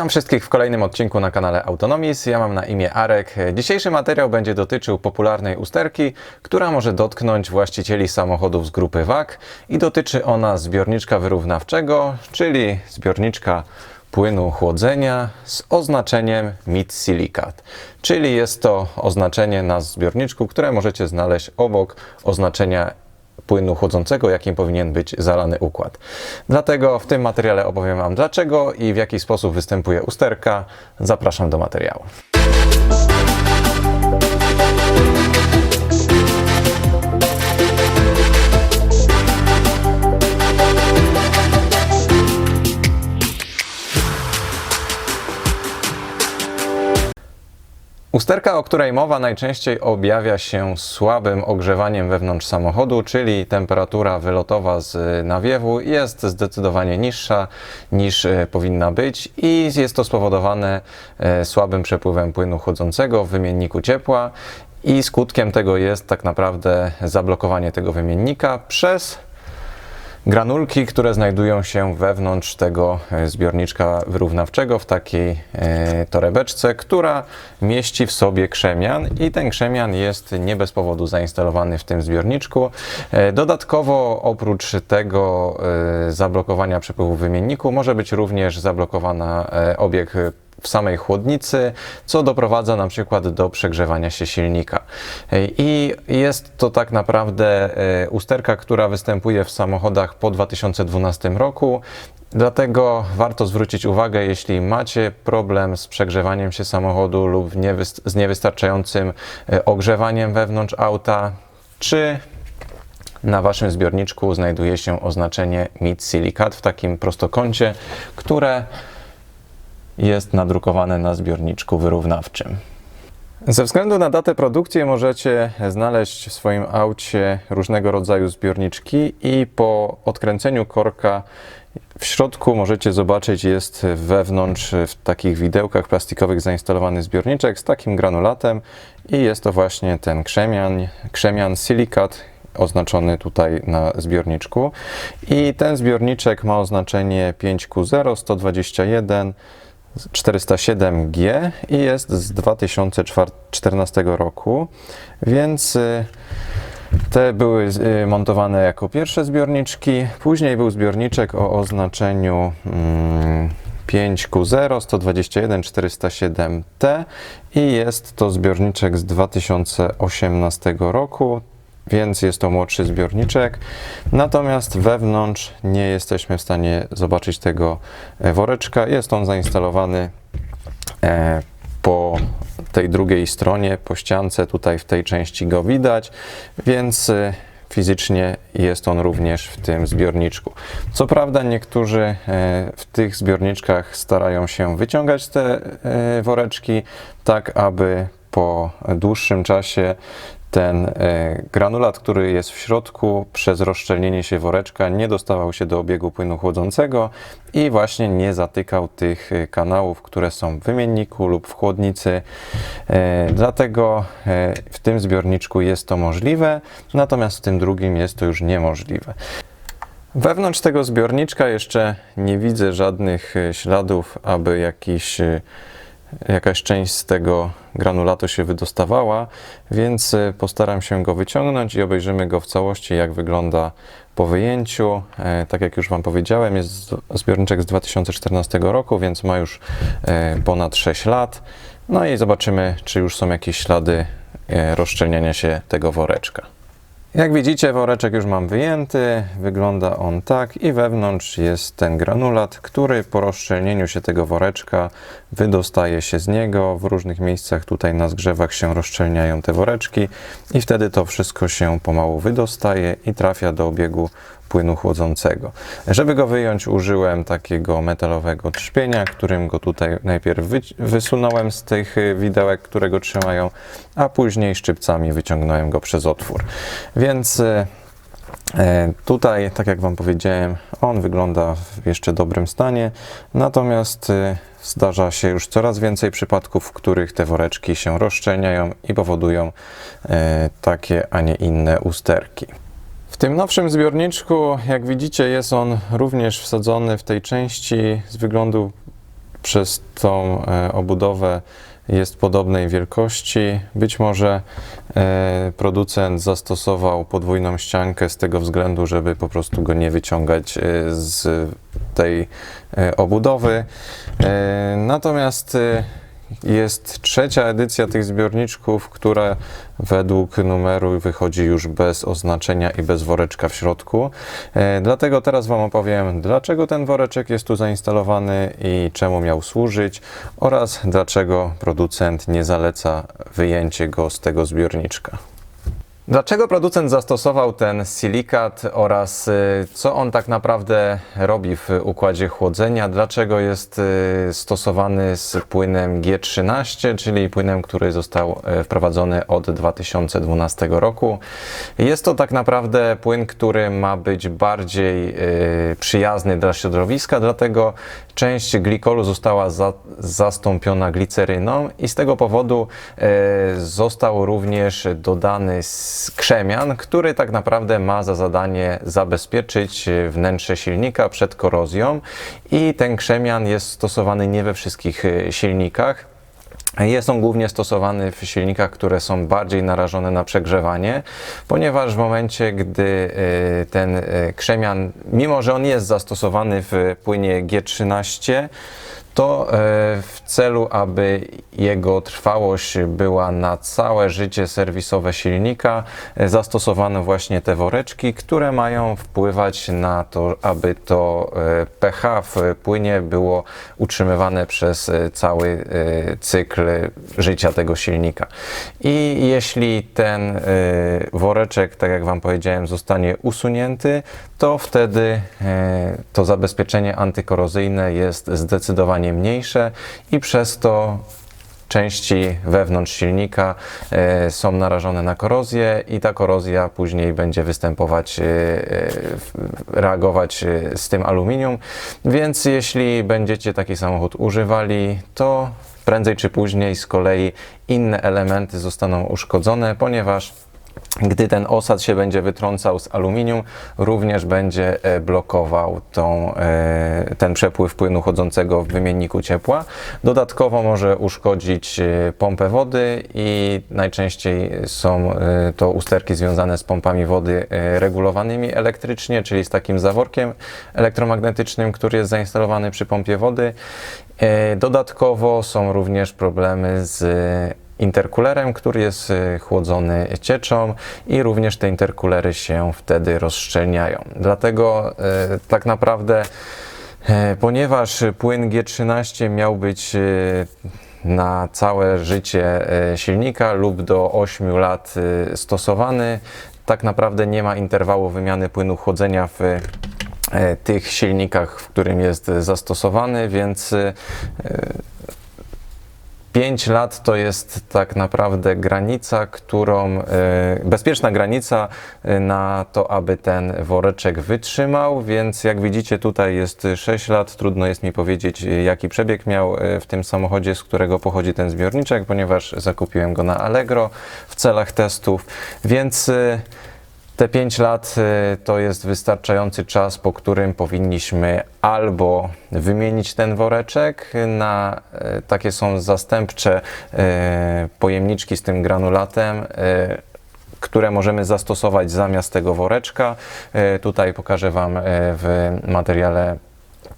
Witam wszystkich w kolejnym odcinku na kanale Autonomis. Ja mam na imię Arek. Dzisiejszy materiał będzie dotyczył popularnej usterki, która może dotknąć właścicieli samochodów z grupy WAG i dotyczy ona zbiorniczka wyrównawczego, czyli zbiorniczka płynu chłodzenia z oznaczeniem MIT Silicat. Czyli jest to oznaczenie na zbiorniczku, które możecie znaleźć obok oznaczenia płynu chłodzącego, jakim powinien być zalany układ. Dlatego w tym materiale opowiem Wam dlaczego i w jaki sposób występuje usterka. Zapraszam do materiału. Usterka, o której mowa, najczęściej objawia się słabym ogrzewaniem wewnątrz samochodu, czyli temperatura wylotowa z nawiewu jest zdecydowanie niższa niż e, powinna być i jest to spowodowane e, słabym przepływem płynu chłodzącego w wymienniku ciepła i skutkiem tego jest tak naprawdę zablokowanie tego wymiennika przez granulki, które znajdują się wewnątrz tego e, zbiorniczka wyrównawczego w takiej e, torebeczce, która mieści w sobie krzemian i ten krzemian jest nie bez powodu zainstalowany w tym zbiorniczku. E, dodatkowo oprócz tego zablokowania przepływu wymienniku może być również zablokowana obieg w samej chłodnicy, co doprowadza na przykład do przegrzewania się silnika. I jest to tak naprawdę e, usterka, która występuje w samochodach po 2012 roku. Dlatego warto zwrócić uwagę, jeśli macie problem z przegrzewaniem się samochodu lub z niewystarczającym e, ogrzewaniem wewnątrz auta, czy na waszym zbiorniczku znajduje się oznaczenie MIT Silicat w takim prostokącie, które jest nadrukowane na zbiorniczku wyrównawczym. Ze względu na datę produkcji możecie znaleźć w swoim aucie różnego rodzaju zbiorniczki i po odkręceniu korka w środku możecie zobaczyć jest wewnątrz w takich widełkach plastikowych zainstalowany zbiorniczek z takim granulatem i jest to właśnie ten krzemian, krzemian silikat oznaczony tutaj na zbiorniczku i ten zbiorniczek ma oznaczenie 5Q0 121 407G i jest z 2014 roku, więc y, te były y, montowane jako pierwsze zbiorniczki. Później był zbiorniczek o oznaczeniu 5Q0 121 407T i jest to zbiorniczek z 2018 roku więc jest to młodszy zbiorniczek. Natomiast wewnątrz nie jesteśmy w stanie zobaczyć tego e, woreczka. Jest on zainstalowany e, po tej drugiej stronie, po ściance, tutaj w tej części go widać, więc e, fizycznie jest on również w tym zbiorniczku. Co prawda niektórzy w tych zbiorniczkach starają się wyciągać te woreczki, tak aby po dłuższym czasie ten e, granulat, który jest w środku, przez rozszczelnienie się woreczka nie dostawał się do obiegu płynu chłodzącego i właśnie nie zatykał tych e, kanałów, które są w wymienniku lub w chłodnicy. E, dlatego w tym zbiorniczku jest to możliwe, natomiast w tym drugim jest to już niemożliwe. Wewnątrz tego zbiorniczka jeszcze nie widzę żadnych śladów, aby jakiś jakaś część z tego granulatu się wydostawała, więc y, postaram się go wyciągnąć i obejrzymy go w całości, jak wygląda po wyjęciu. E, tak jak już Wam powiedziałem, jest zbiorniczek z 2014 roku, więc ma już e, ponad 6 lat. No i zobaczymy, czy już są jakieś ślady e, rozszczelniania się tego woreczka. Jak widzicie, woreczek już mam wyjęty, wygląda on tak i wewnątrz jest ten granulat, który po rozszczelnieniu się tego woreczka wydostaje się z niego. W różnych miejscach tutaj na zgrzewach się rozszczelniają te woreczki i wtedy to wszystko się pomału wydostaje i trafia do obiegu płynu chłodzącego. Żeby go wyjąć, użyłem takiego metalowego trzpienia, którym go tutaj najpierw wysunąłem z tych widełek, które go trzymają, a później szczypcami wyciągnąłem go przez otwór. Więc e, e, Tutaj, tak jak Wam powiedziałem, on wygląda w jeszcze dobrym stanie, natomiast e, zdarza się już coraz więcej przypadków, w których te woreczki się rozszczelniają i powodują takie, a nie inne usterki tym nowszym zbiorniczku, jak widzicie, jest on również wsadzony w tej części z wyglądu przez tą e, obudowę jest podobnej wielkości. Być może e, producent zastosował podwójną ściankę z tego względu, żeby po prostu go nie wyciągać e, z tej obudowy. Natomiast jest trzecia edycja tych zbiorniczków, która według numeru wychodzi już bez oznaczenia i bez woreczka w środku. E, Dlatego teraz Wam opowiem, dlaczego ten woreczek jest tu zainstalowany i czemu miał służyć oraz dlaczego producent nie zaleca wyjęcie go z tego zbiorniczka. Dlaczego producent zastosował ten silikat oraz y, co on tak naprawdę robi w układzie chłodzenia? Dlaczego jest y, stosowany z płynem G13, czyli płynem, który został y, wprowadzony od 2012 roku? Jest to tak naprawdę płyn, który ma być bardziej przyjazny dla środowiska, dlatego część glikolu została za, zastąpiona gliceryną i z tego powodu y, został również dodany krzemian, który tak naprawdę ma za zadanie zabezpieczyć wnętrze silnika przed korozją i ten krzemian jest stosowany nie we wszystkich y, silnikach. Jest on głównie stosowany w silnikach, które są bardziej narażone na przegrzewanie, ponieważ w momencie, gdy y, ten y, krzemian, mimo że on jest zastosowany w płynie G13, to e, w celu, aby jego trwałość była na całe życie serwisowe silnika, e, zastosowano właśnie te woreczki, które mają wpływać na to, aby to e, pH w płynie było utrzymywane przez cały cykl życia tego silnika. I jeśli ten woreczek, tak jak Wam powiedziałem, zostanie usunięty, to wtedy to zabezpieczenie antykorozyjne jest zdecydowanie mniejsze i przez to części wewnątrz silnika e, są narażone na korozję i ta korozja później będzie występować, e, reagować e, z tym aluminium. Więc jeśli będziecie taki samochód używali, to prędzej czy później z kolei inne elementy zostaną uszkodzone, ponieważ gdy ten osad się będzie wytrącał z aluminium, również będzie e, blokował tą, e, ten przepływ płynu chodzącego w wymienniku ciepła. Dodatkowo może uszkodzić e, pompę wody i najczęściej są to usterki związane z pompami wody regulowanymi elektrycznie, czyli z takim zaworkiem elektromagnetycznym, który jest zainstalowany przy pompie wody. Dodatkowo są również problemy z interkulerem, który jest y, chłodzony cieczą i również te interkulery się wtedy rozszczelniają. Dlatego y, tak naprawdę, y, ponieważ płyn G13 miał być na całe życie silnika lub do 8 lat stosowany, tak naprawdę nie ma interwału wymiany płynu chłodzenia w tych silnikach, w którym jest zastosowany, więc 5 lat to jest tak naprawdę granica, którą, e, bezpieczna granica e, na to, aby ten woreczek wytrzymał, więc jak widzicie tutaj jest 6 lat, trudno jest mi powiedzieć jaki przebieg miał e, w tym samochodzie, z którego pochodzi ten zbiorniczek, ponieważ zakupiłem go na Allegro w celach testów, więc te 5 lat y, to jest wystarczający czas, po którym powinniśmy albo wymienić ten woreczek na y, takie są zastępcze y, pojemniczki z tym granulatem. które możemy zastosować zamiast tego woreczka. Tutaj pokażę Wam w materiale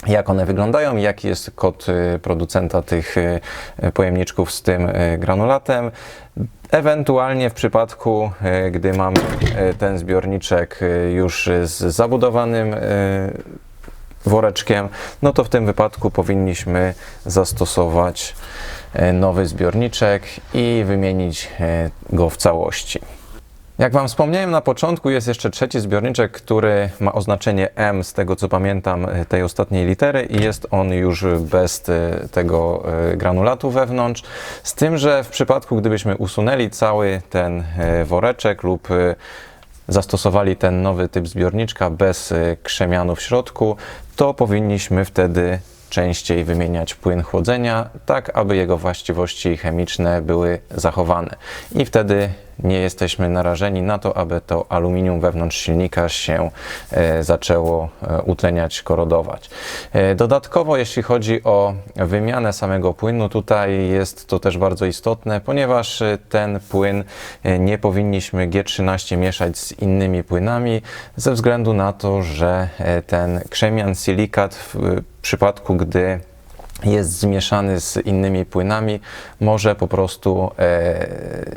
jak one wyglądają, jaki jest kod y, producenta tych y, pojemniczków z tym y, granulatem. Ewentualnie w przypadku, y, gdy mamy y, ten zbiorniczek y, już z zabudowanym y, woreczkiem, no to w tym wypadku powinniśmy zastosować y, nowy zbiorniczek i wymienić y, go w całości. Jak Wam wspomniałem na początku, jest jeszcze trzeci zbiorniczek, który ma oznaczenie M, z tego co pamiętam, e, tej ostatniej litery, i jest on już bez e, tego e, granulatu wewnątrz. Z tym, że w przypadku, gdybyśmy usunęli cały ten woreczek lub zastosowali ten nowy typ zbiorniczka bez krzemianu w środku, to powinniśmy wtedy częściej wymieniać płyn chłodzenia, tak aby jego właściwości chemiczne były zachowane. I wtedy nie jesteśmy narażeni na to, aby to aluminium wewnątrz silnika się e, zaczęło e, utleniać, korodować. E, Dodatkowo, jeśli chodzi o wymianę samego płynu, tutaj jest to też bardzo istotne, ponieważ ten płyn nie powinniśmy G13 mieszać z innymi płynami, ze względu na to, że ten krzemian silikat w przypadku, gdy jest zmieszany z innymi płynami, może po prostu e,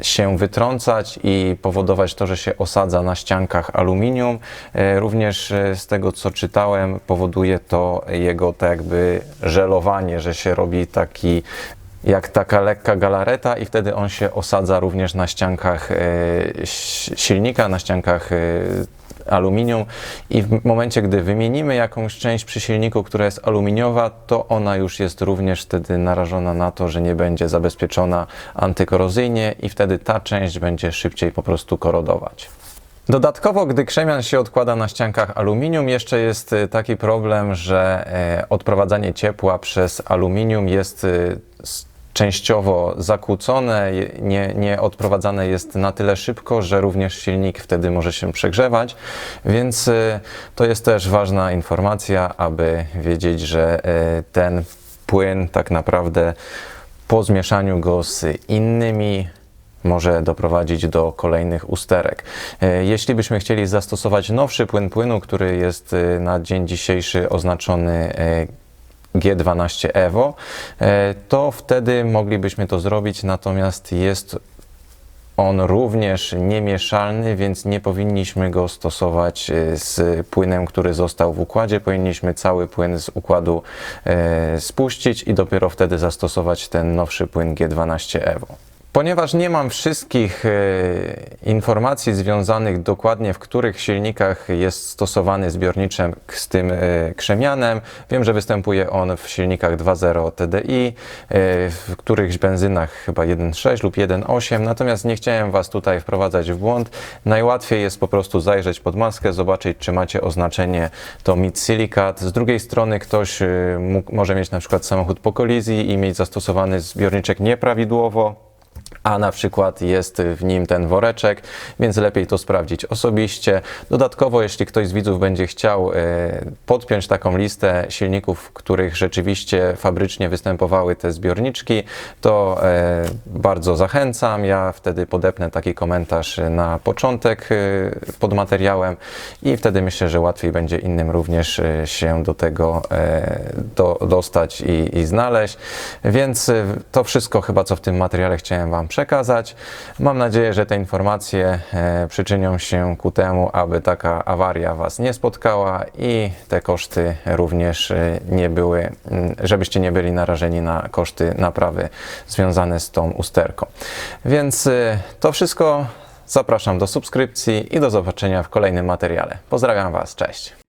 się wytrącać i powodować to, że się osadza na ściankach aluminium. E, również e, z tego, co czytałem, powoduje to jego tak jakby żelowanie, że się robi taki jak taka lekka galareta i wtedy on się osadza również na ściankach e, silnika, na ściankach e, aluminium i w momencie, gdy wymienimy jakąś część przy silniku, która jest aluminiowa, to ona już jest również wtedy narażona na to, że nie będzie zabezpieczona antykorozyjnie i wtedy ta część będzie szybciej po prostu korodować. Dodatkowo, gdy krzemian się odkłada na ściankach aluminium, jeszcze jest y, taki problem, że e, odprowadzanie ciepła przez aluminium jest y, częściowo zakłócone, nie, nie odprowadzane jest na tyle szybko, że również silnik wtedy może się przegrzewać, więc y, to jest też ważna informacja, aby wiedzieć, że e, ten płyn tak naprawdę po zmieszaniu go z innymi może doprowadzić do kolejnych usterek. E, Jeśli byśmy chcieli zastosować nowszy płyn płynu, który jest na dzień dzisiejszy oznaczony G12 Evo, e, to wtedy moglibyśmy to zrobić, natomiast jest on również niemieszalny, więc nie powinniśmy go stosować e, z płynem, który został w układzie. Powinniśmy cały płyn z układu e, spuścić i dopiero wtedy zastosować ten nowszy płyn G12 Evo. Ponieważ nie mam wszystkich e, informacji związanych dokładnie, w których silnikach jest stosowany zbiorniczek z tym e, krzemianem, wiem, że występuje on w silnikach 2.0 TDI, e, w którychś benzynach chyba 1.6 lub 1.8, natomiast nie chciałem Was tutaj wprowadzać w błąd. Najłatwiej jest po prostu zajrzeć pod maskę, zobaczyć, czy macie oznaczenie to mid silikat. Z drugiej strony ktoś mógł, może mieć na przykład samochód po kolizji i mieć zastosowany zbiorniczek nieprawidłowo a na przykład jest w nim ten woreczek, więc lepiej to sprawdzić osobiście. Dodatkowo, jeśli ktoś z widzów będzie chciał e, podpiąć taką listę silników, w których rzeczywiście fabrycznie występowały te zbiorniczki, to e, bardzo zachęcam. Ja wtedy podepnę taki komentarz na początek e, pod materiałem i wtedy myślę, że łatwiej będzie innym również się do tego do, dostać i, i znaleźć. Więc to wszystko chyba, co w tym materiale chciałem Wam przekazać. Mam nadzieję, że te informacje e, przyczynią się ku temu, aby taka awaria Was nie spotkała i te koszty również e, nie były, żebyście nie byli narażeni na koszty naprawy związane z tą usterką. Więc e, to wszystko. Zapraszam do subskrypcji i do zobaczenia w kolejnym materiale. Pozdrawiam Was, cześć.